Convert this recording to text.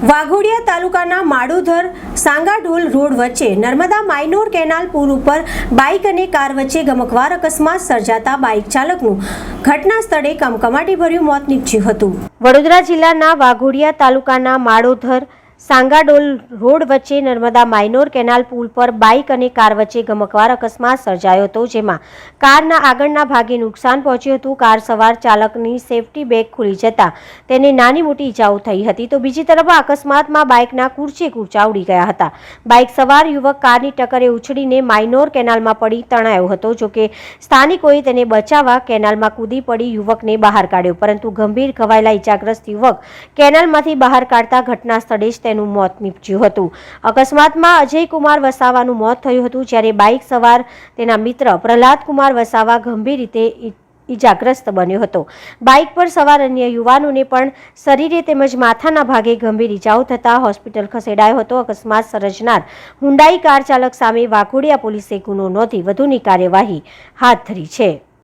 વાઘોડિયા તાલુકાના માડોધર સાંગાઢોલ રોડ વચ્ચે Narmada minor canal પુલ ઉપર બાઇક અને કાર વચ્ચે ગમકવાર અકસ્માત સર્જાતા બાઇક ચાલકનું ઘટના સ્થળે કમકમાટીભર્યું મોત નીપજ્યું હતું. વડોદરા જિલ્લાના વાઘોડિયા તાલુકાના માડોધર સાંગાડોલ રોડ વચ્ચે નર્મદા માઇનોર કેનાલ પુલ પર બાઇક અને કાર વચ્ચે ગમકવાર અકસ્માત સર્જાયો હતો, જેમાં કારના આગળના ભાગે નુકસાન પહોંચ્યું હતું. કાર સવાર ચાલકની સેફટી બેગ ખુલી જતા તેને નાની મોટી ઈજાઓ થઈ હતી. તો બીજી તરફ અકસ્માતમાં બાઇકના કુર્ચે કુર્ચા ઉડી ગયા હતા. બાઇક સવાર યુવક કારની ટક્કરે ઉછળીને માઇનોર કેનાલમાં પડી તણાયો હતો જોકે સ્થાનિકોએ તેને બચાવવા કેનાલમાં કૂદી પડી યુવકને બહાર કાઢ્યો. પરંતુ ગંભીર ઘવાયેલા ઇજાગ્રસ્ત યુવક કેનાલમાંથી બહાર કાઢતા ઘટના સ્થળે જ તેનું મોત નીપજ્યું હતું. અકસ્માતમાં અજય કુમાર વસાવાનું મોત થયું હતું જ્યારે બાઇક સવાર તેના મિત્ર પ્રહલાદ કુમાર વસાવા ગંભીર રીતે ઈજાગ્રસ્ત બન્યો હતો. બાઇક પર સવાર અન્ય યુવાનોને પણ શરીરે તેમજ માથાના ભાગે ગંભીર ઈજાઓ થતાં હોસ્પિટલ ખસેડાયો હતો. અકસ્માત સર્જનાર હુંડાઈ કાર ચાલક સામે વાઘોડિયા પોલીસે ગુનો નોંધી વધુની કાર્યવાહી હાથ ધરી છે.